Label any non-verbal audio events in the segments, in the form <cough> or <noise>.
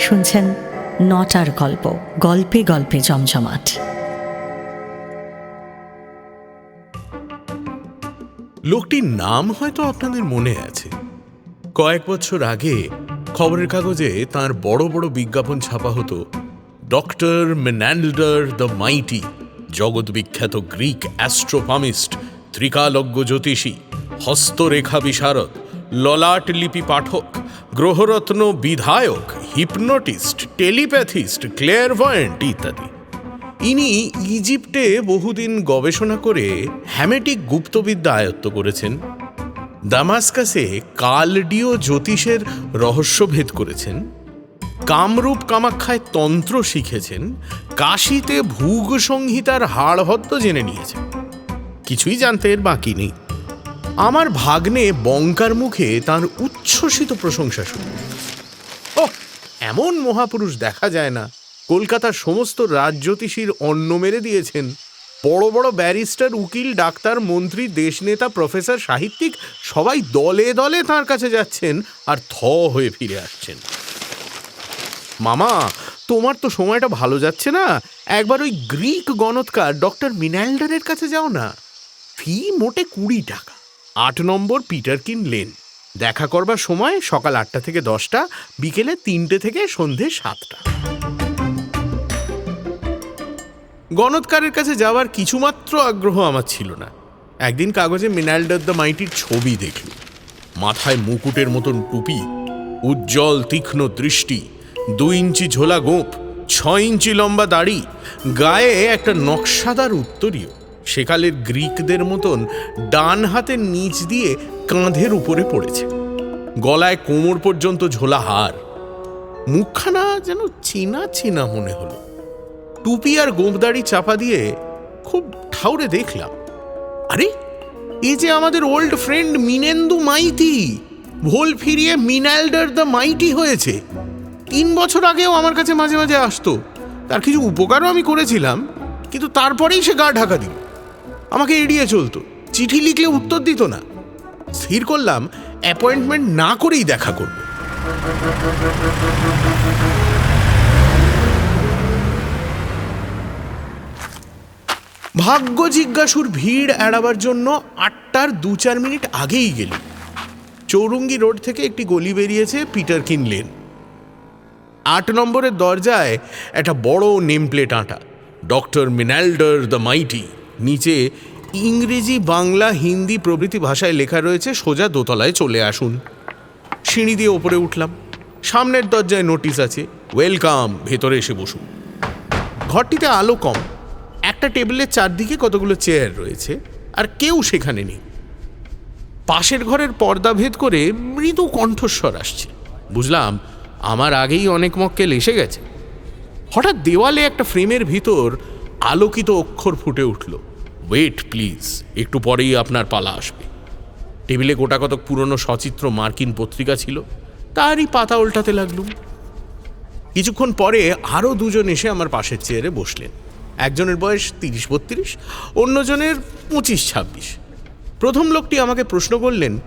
শুনছেন নটার গল্প, গল্পে গল্পে জমজমাট। লোকটির নাম হয়তো আপনাদের মনে আছে। কয়েক বছর আগে খবরের কাগজে তার বড় বড় বিজ্ঞাপন ছাপা হতো, ডক্টর মেনান্ডার দ্য মাইটি, জগৎ বিখ্যাত গ্রিক অ্যাস্ট্রোপামিস্ট ত্রিকালজ্ঞ জ্যোতিষী, হস্তরেখা বিশারদ, ললাট লিপি পাঠক, গ্রহরত্ন বিধায়ক হিপনোটিস্ট টেলিপ্যাথিস্ট ক্লেয়ারভয়েন্ট ইত্যাদি। ইনি ইজিপ্টে বহুদিন গবেষণা করে হ্যামেটিক গুপ্তবিদ্যা আয়ত্ত করেছেন। দামাস্কাসে কালডিও জ্যোতিষের রহস্যভেদ করেছেন। কামরূপ কামাখ্যায় তন্ত্র শিখেছেন। কাশিতে ভূগ সংহিতার হাড়হদ্দ জেনে নিয়েছেন। কিছুই জানতে এর বাকি নেই। আমার ভাগ্নে বঙ্কার মুখে তার উচ্ছ্বসিত প্রশংসা শুনি। এমন মহাপুরুষ দেখা যায় না। কলকাতার সমস্ত রাজজ্যোতিষীর অন্ন মেরে দিয়েছেন। বড় বড় ব্যারিস্টার, উকিল, ডাক্তার, মন্ত্রী, দেশনেতা, প্রফেসর, সাহিত্যিক, সবাই দলে দলে তার কাছে যাচ্ছেন আর থ হয়ে ফিরে আসছেন। মামা, তোমার তো সময়টা ভালো যাচ্ছে না। একবার ওই গ্রিক গণৎকার ডক্টর মিনাল্ডারের কাছে যাও না। ফি মোটে কুড়ি টাকা। আট নম্বর পিটারকিন লেন। দেখা করবার সময় সকাল আটটা থেকে দশটা, বিকেলে তিনটে থেকে সন্ধে সাতটা। গণৎকারের কাছে যাওয়ার কিছুমাত্র আগ্রহ আমার ছিল না। একদিন কাগজে মিনাল্ডার দ্য মাইটির ছবি দেখি মাথায় মুকুটের মতন টুপি, উজ্জ্বল তীক্ষ্ণ দৃষ্টি, দুই ইঞ্চি ঝোলা গোঁপ ছয় ইঞ্চি লম্বা দাড়ি, গায়ে একটা নকশাদার উত্তরীয়। সেকালের গ্রিকদের মতন ডান হাতের নিচ দিয়ে কাঁধের উপরে পড়েছে। গলায় কোমর পর্যন্ত ঝোলা হার। মুখখানা যেন চেনা চেনা মনে হলো। টুপি আর গোঁপদাড়ি চাপা দিয়ে খুব ঠাউরে দেখলাম। আরে এই যে আমাদের ওল্ড ফ্রেন্ড মিনেন্দু মাইতি। ভোল ফিরিয়ে মিনাল্ডার দ্য মাইটি হয়েছে। তিন বছর আগেও আমার কাছে মাঝে মাঝে আসতো। তার কিছু উপকারও আমি করেছিলাম, কিন্তু তারপরেই সে গা ঢাকা দিল। আমাকে এড়িয়ে চলতো। চিঠি লিখলে উত্তর দিত না। স্থির করলাম অ্যাপয়েন্টমেন্ট না করেই দেখা করব। ভাগ্য জিজ্ঞাসুর ভিড় এড়াবার জন্য আটটার দু চার মিনিট আগেই গেল। চৌরঙ্গি রোড থেকে একটি গলি বেরিয়েছে পিটারকিন লেন আট নম্বরের দরজায় একটা বড় নেম প্লেট আঁটা, ডক্টর মিনাল্ডার দ্য মাইটি, নিচে ইংরেজি, বাংলা, হিন্দি প্রভৃতি ভাষায় লেখা রয়েছে, সোজা দোতলায় চলে আসুন। সিঁড়ি দিয়ে ওপরে উঠলাম। সামনের দরজায় নোটিশ আছে, ওয়েলকাম, ভেতরে এসে বসুন। ঘরটিতে আলো কম। একটা টেবিলের চারদিকে কতগুলো চেয়ার রয়েছে, আর কেউ সেখানে নেই। পাশের ঘরের পর্দা ভেদ করে মৃদু কণ্ঠস্বর আসছে। বুঝলাম, আমার আগেই অনেক মক্কেল এসে গেছে। হঠাৎ দেওয়ালে একটা ফ্রেমের ভিতর আলোকিত অক্ষর ফুটে উঠল। ওয়েট প্লিজ একটু পরেই আপনার পালা আসবে। টেবিলে গোটা কতক পুরনো সচিত্র মার্কিন পত্রিকা ছিল, তারই পাতা উল্টাতে লাগলুম। কিছুক্ষণ পরে আরও দুজন এসে আমার পাশের চেয়ারে বসলেন। একজনের বয়স তিরিশ বত্রিশ, অন্যজনের পঁচিশ ছাব্বিশ। প্রথম লোকটি আমাকে প্রশ্ন করলেন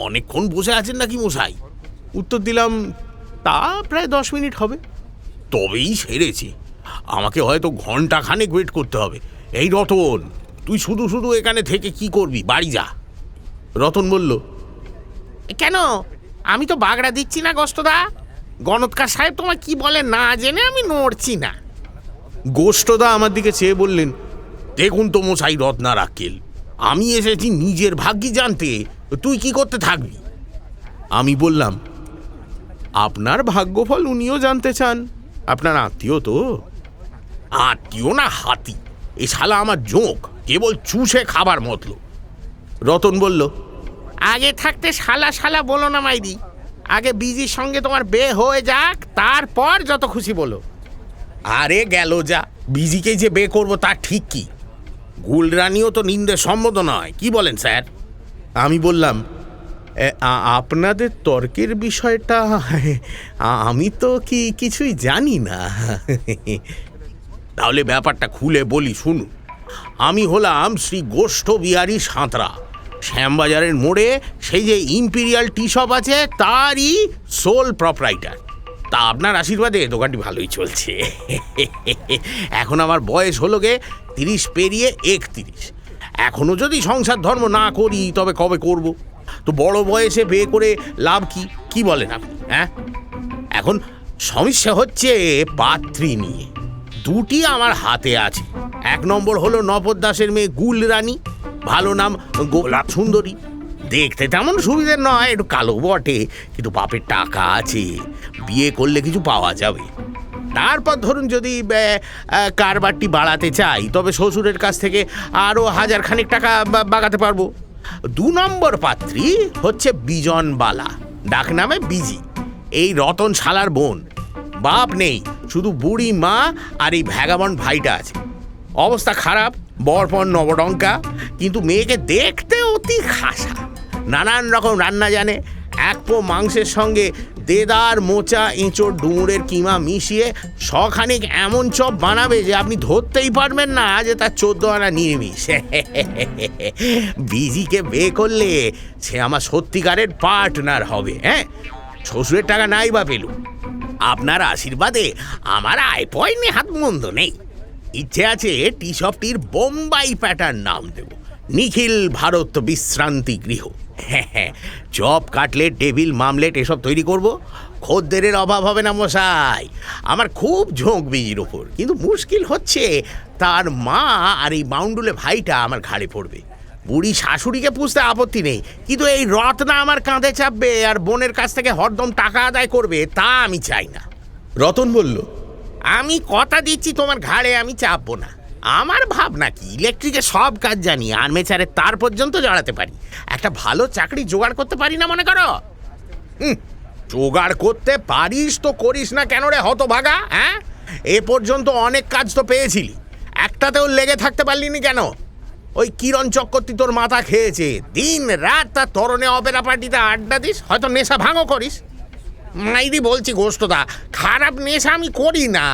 অনেকক্ষণ বসে আছেন নাকি মশাই? উত্তর দিলাম, তা প্রায় দশ মিনিট হবে। তবেই সেরেছি। আমাকে হয়তো ঘণ্টা খানেক ওয়েট করতে হবে। এই রতন তুই শুধু শুধু এখানে থেকে কি করবি? বাড়ি যা। রতন বলল কেন? আমি তো বাগড়া দিচ্ছি না গস্তদা। গণৎকার সাহেব তোমায় কি বলে না জেনে আমি নড়ছি না। গোষ্ঠদা আমার দিকে চেয়ে বললেন দেখুন তো মশাই রত্নার আক্কেল আমি এসেছি নিজের ভাগ্যি জানতে তুই কি করতে থাকবি? আমি বললাম আপনার ভাগ্যফল উনিও জানতে চান। আপনার আত্মীয় তো? আত্মীয় না হাতি? এ শালা আমার জোঁক, কেবল চুষে খাবার মতলো। রতন বলল, আগে থাকতে শালা শালা বলো না মাইদি আগে বিজির সঙ্গে তোমার বে হয়ে যাক, তারপর যত খুশি বলো। আরে গেল যা, বিজিকে যে বে করব তার ঠিক কি? গুলরানিও তো নিন্দের সম্মত নয়, কি বলেন স্যার? আমি বললাম আপনাদের তর্কের বিষয়টা আমি তো কি কিছুই জানি না। তাহলে ব্যাপারটা খুলে বলি, শুনুন। আমি হলাম শ্রী গোষ্ঠ বিহারী সাঁতরা। শ্যামবাজারের মোড়ে সেই যে ইম্পিরিয়াল টি শপ আছে, তারই সোল প্রপরাইটার তা আপনার আশীর্বাদে দোকানটি ভালোই চলছে। এখন আমার বয়স হলো গে তিরিশ পেরিয়ে একত্রিশ। এখনও যদি সংসার ধর্ম না করি, তবে কবে করব? তো বড় বয়সে বিয়ে করে লাভ কি? কি বলেন আপনি হ্যাঁ? এখন সমস্যা হচ্ছে পাত্রী নিয়ে। দুটি আমার হাতে আছে। এক নম্বর হলো নপদ দাসের মেয়ে গুল রানী ভালো নাম গোলাপ সুন্দরী। দেখতে তেমন সুবিধের নয়, একটু কালো বটে, কিন্তু বাপের টাকা আছে, বিয়ে করলে কিছু পাওয়া যাবে। তারপর ধরুন যদি কারবারটি বাড়াতে চাই, তবে শ্বশুরের কাছ থেকে আরও হাজার খানিক টাকা বাগাতে পারব। দু নম্বর পাত্রী হচ্ছে বিজনবালা, ডাক নামে বিজি। এই রতন শালার বোন। বাপ নেই, শুধু বুড়ি মা আর এই ভ্যাগাবন ভাইটা আছে। অবস্থা খারাপ বরপর নবডঙ্কা, কিন্তু মেয়েকে দেখতে অতি খাসা। নানান রকম রান্না জানে, এক পো মাংসের সঙ্গে দেদার মোচা, এঁচোড়, ডুমুরের কিমা মিশিয়ে শখানিক এমন চপ বানাবে যে আপনি ধরতেই পারবেন না যে তার চোদ্দ আনা নিরামিষ। <laughs> বিজিকে বিয়ে করলে সে আমার সত্যিকারের পার্টনার হবে হ্যাঁ? শ্বশুরের টাকা নাই বা পেলুম। আপনার আশীর্বাদে আমার আয় নেহাত মন্দ নেই। ইচ্ছে আছে টি শপটির বোম্বাই প্যাটার্ন নাম দেব। নিখিল ভারত বিশ্রান্তি গৃহ। হ্যাঁ চপ, কাটলেট, টেবিল, মামলেট এসব তৈরি করব। খদ্দেরের অভাব হবে না মশাই। আমার খুব ঝোঁক বিজির ওপর কিন্তু মুশকিল হচ্ছে তার মা আর এই বাউন্ডুলে ভাইটা আমার ঘাড়ে পড়বে। বুড়ি শাশুড়িকে পুষতে আপত্তি নেই। কিন্তু এই রত্না আমার কাঁধে চাপবে আর বোনের কাছ থেকে হরদম টাকা আদায় করবে তা আমি চাই না। রতন বলল আমি কথা দিচ্ছি তোমার ঘাড়ে আমি চাপবো না। আমার ভাবনা কি? ইলেকট্রিকের সব কাজ জানি আর্মেচারের তার পর্যন্ত জড়াতে পারি। একটা ভালো চাকরি জোগাড় করতে পারি না মনে করো? হুম, জোগাড় করতে পারিস তো করিস না কেন রে হতভাগা হ্যাঁ? এ পর্যন্ত অনেক কাজ তো পেয়েছিলি। একটাতেও লেগে থাকতে পারলি নি কেন? ওই কিরণ চক্রবর্তী তোর মাথা খেয়েছে। দিন রাত তার তরণে অপেরা পার্টিতে আড্ডা দিস হয়তো নেশা ভাঙো করিস। মাইরি বলছি গোস্তদা খারাপ নেশা আমি করি না।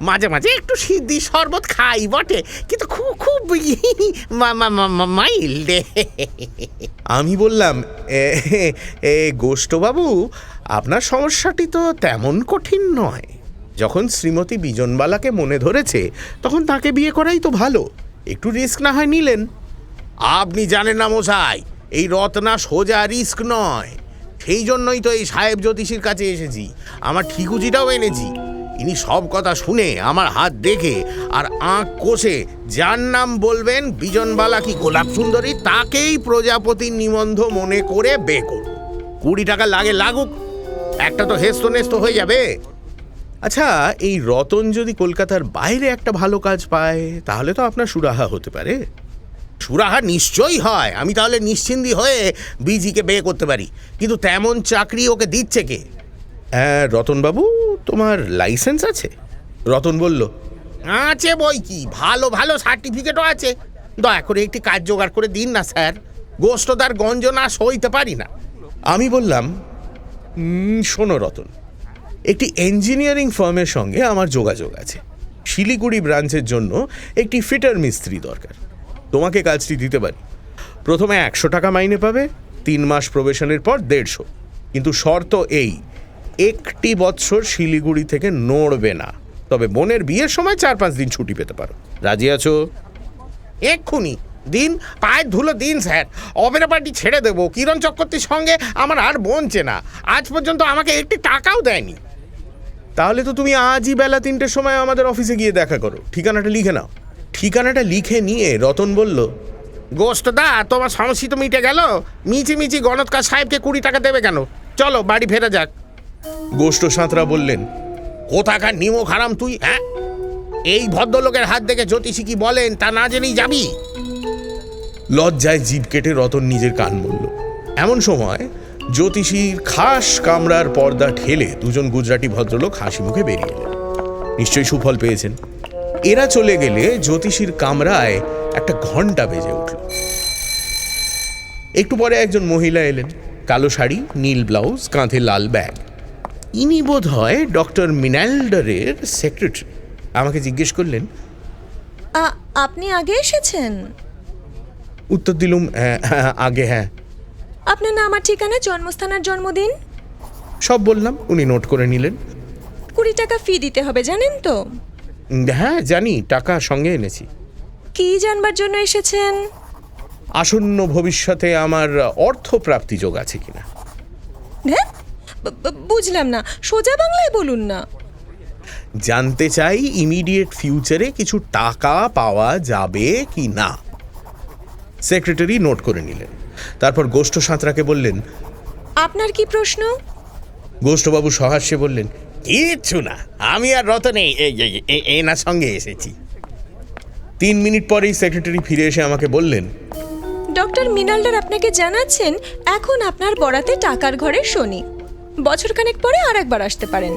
মাঝে মাঝে একটু সিদ্ধি শরবত খাই বটে কিন্তু খুব খুব <laughs> মাইল্ড। আমি বললাম "এ, গোষ্ঠবাবু আপনার সমস্যাটি তো তেমন কঠিন নয়। যখন শ্রীমতী বিজনবালাকে মনে ধরেছে তখন তাকে বিয়ে করাই তো ভালো। একটু রিস্ক না হয় নিলেন। আপনি জানেন না মশাই, এই রত্না সোজা রিস্ক নয়। সেই জন্যই তো এই সাহেব জ্যোতিষীর কাছে এসেছি। আমার ঠিকুজিটাও এনেছি। ইনি সব কথা শুনে আমার হাত দেখে আর আঁক কষে যার নাম বলবেন বিজনবালা কি গোলাপ সুন্দরী, তাকেই প্রজাপতির নিবন্ধ মনে করে বে করব কুড়ি টাকা লাগে লাগুক, একটা তো হেস্ত নেস্ত হয়ে যাবে। আচ্ছা এই রতন যদি কলকাতার বাইরে একটা ভালো কাজ পায়, তাহলে তো আপনার সুরাহা হতে পারে। সুরাহা নিশ্চয়ই হয়, আমি তাহলে নিশ্চিন্দি হয়ে বিজিকে বিয়ে করতে পারি। কিন্তু তেমন চাকরি ওকে দিচ্ছে কে? হ্যাঁ রতনবাবু, তোমার লাইসেন্স আছে? রতন বলল, আছে বই কি? ভালো ভালো সার্টিফিকেটও আছে। দয়া করে একটি কাজ জোগাড় করে দিন না, স্যার। গোষ্ঠদার গঞ্জ না সইতে পারি না। আমি বললাম শোনো রতন একটি ইঞ্জিনিয়ারিং ফার্মের সঙ্গে আমার যোগাযোগ আছে। শিলিগুড়ি ব্রাঞ্চের জন্য একটি ফিটার মিস্ত্রি দরকার। তোমাকে কাজটি দিতে পারি। প্রথমে একশো টাকা মাইনে পাবে, তিন মাস প্রবেশনের পর দেড়শো। কিন্তু শর্ত এই, একটি বৎসর শিলিগুড়ি থেকে নড়বে না। তবে বোনের বিয়ের সময় চার পাঁচ দিন ছুটি পেতে পারো। রাজি আছো? এক্ষুনি। দিন, পায়ের ধুলো দিন, স্যার। অপেরা পার্টি ছেড়ে দেবো। কিরণ চক্রবর্তীর সঙ্গে আমার আর বনছে না আজ পর্যন্ত আমাকে একটি টাকাও দেয়নি। তাহলে তো তুমি আজই বেলা তিনটের সময় আমাদের অফিসে গিয়ে দেখা করো। ঠিকানাটা লিখে নাও। ঠিকানাটা লিখে নিয়ে রতন বলল গোষ্ঠদা তোমার সমস্যা তো মিটে গেল? মিচি মিচি গণৎকার সাহেবকে কুড়ি টাকা দেবে কেন? চলো, বাড়ি ফেরা যাক। গোষ্ঠ সাঁতরা বললেন, কোথাকার নিমো খারাম তুই হ্যাঁ? এই ভদ্রলোকের হাত দেখে জ্যোতিষী কি বলেন তা না জেনেই যাবি? লজ্জায় জিভ কেটে রতন নিজের কান মরল এমন সময় জ্যোতিষীর খাস কামরার পর্দা ঠেলে দুজন গুজরাটি ভদ্রলোক হাসি মুখে বেরিয়ে এলেন। নিশ্চয়ই সুফল পেয়েছেন। এরা চলে গেলে জ্যোতিষীর কামরায় একটা ঘণ্টা বেজে উঠল। একটু পরে একজন মহিলা এলেন। কালো শাড়ি, নীল ব্লাউজ, কাঁধে লাল ব্যাগ। ইনি বোধ হয় ডক্টর মিনাল্ডারের সেক্রেটারি। আমাকে জিজ্ঞেস করলেন আপনি আগে এসেছেন? উত্তর দিলুম "হ্যাঁ, হ্যাঁ, আগে হ্যাঁ। আপনার নাম আর ঠিকানা জন্মস্থান আর জন্মদিন? সব বললাম উনি নোট করে নিলেন। কুড়ি টাকা ফি দিতে হবে জানেন তো? হ্যাঁ জানি টাকা সঙ্গে এনেছি। কি জানবার জন্য এসেছেন? আসন্ন ভবিষ্যতে আমার অর্থ প্রাপ্তি যোগ আছে কিনা। হ্যাঁ বুঝলাম না সোজা বাংলায় বলুন না। জানতে চাই ইমিডিয়েট ফিউচারে কিছু টাকা পাওয়া যাবে কি না সেক্রেটারি নোট করে নিলেন। তারপর গোষ্ঠ সাঁতরাকে বললেন আপনার কি প্রশ্ন? গোষ্ঠবাবু সহাস্যে বললেন কিচ্ছু না আমি আর রতনে এনার সঙ্গে এসেছি। তিন মিনিট পরেই সেক্রেটারি ফিরে এসে আমাকে বললেন ডক্টর মিনালদার আপনাকে জানাচ্ছেন এখন আপনার বরাতে টাকার ঘরে শনি। বছরখানেক পরে আর একবার আসতে পারেন।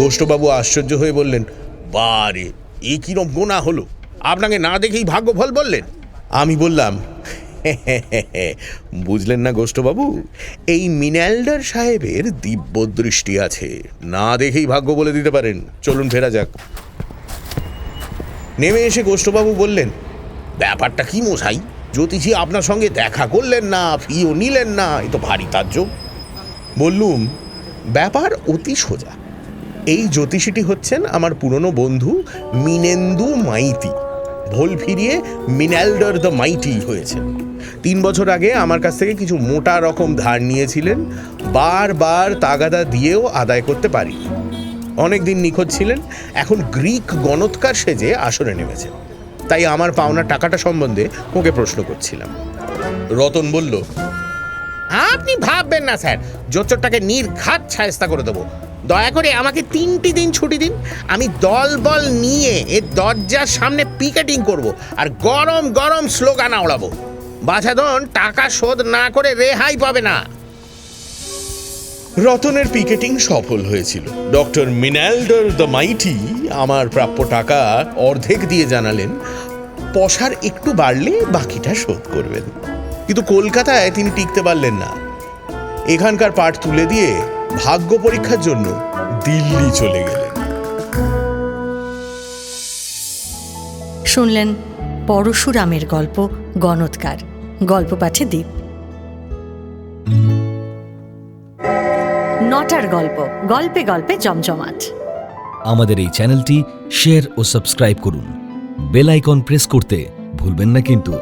গোষ্ঠবাবু আশ্চর্য হয়ে বললেন বারে এ কিরম গোনা হলো? আপনাকে না দেখেই ভাগ্যফল বললেন? আমি বললাম, <laughs> বুঝলেন না গোষ্ঠবাবু? এই মিনালডার সাহেবের দিব্য দৃষ্টি আছে। না দেখেই ভাগ্য বলে দিতে পারেন। চলুন ফেরা যাক। নেমে এসে গোষ্ঠবাবু বললেন, ব্যাপারটা কি মশাই? জ্যোতিষী আপনার সঙ্গে দেখা করলেন না, ফিও নিলেন না, এ তো ভারী তাজ্জব বললুম, ব্যাপার অতি সোজা। এই জ্যোতিষীটি হচ্ছেন আমার পুরনো বন্ধু মিনেন্দু মাইতি। ভোল ফিরিয়ে মিনালডার দ্য মাইটি হয়েছে। তিন বছর আগে আমার কাছ থেকে কিছু মোটা রকম ধার নিয়েছিলেন, বারবার তাগাদা দিয়েও আদায় করতে পারি। অনেক দিন নিখোঁজ ছিলেন, এখন গ্রিক গণৎকার সেজে আসরে নেমেছেন। তাই আমার পাওনা টাকাটা সম্বন্ধে ওকে প্রশ্ন করছিলাম। রতন বলল, আপনি ভাববেন না স্যার, জোচ্চরটাকে নির্ঘাত ছায়স্তা করে দেবো। দয়া করে আমাকে তিনটি দিন ছুটি দিন। আমি দল বল নিয়ে এর দরজার সামনে পিকেটিং করব আর গরম গরম স্লোগান আওড়াবো। বাছাদন টাকা শোধ না করে রেহাই পাবে না। রতনের পিকেটিং সফল হয়েছিল। ডক্টর মিনালডার দ্য মাইটি আমার প্রাপ্য টাকা অর্ধেক দিয়ে জানালেন পশার একটু বাড়লে বাকিটা শোধ করবেন। কিন্তু কলকাতায় তিনি টিকতে পারলেন না। এখানকার পাঠ তুলে দিয়ে ভাগ্য পরীক্ষার জন্য দিল্লি চলে গেলেন। শুনলেন পরশুরামের গল্প গণৎকার। গল্প পাঠে দ্বীপ নটার গল্প গল্পে গল্পে জমজমাট। আমাদের এই চ্যানেলটি শেয়ার ও সাবস্ক্রাইব করুন। বেল আইকন প্রেস করতে ভুলবেন না কিন্তু।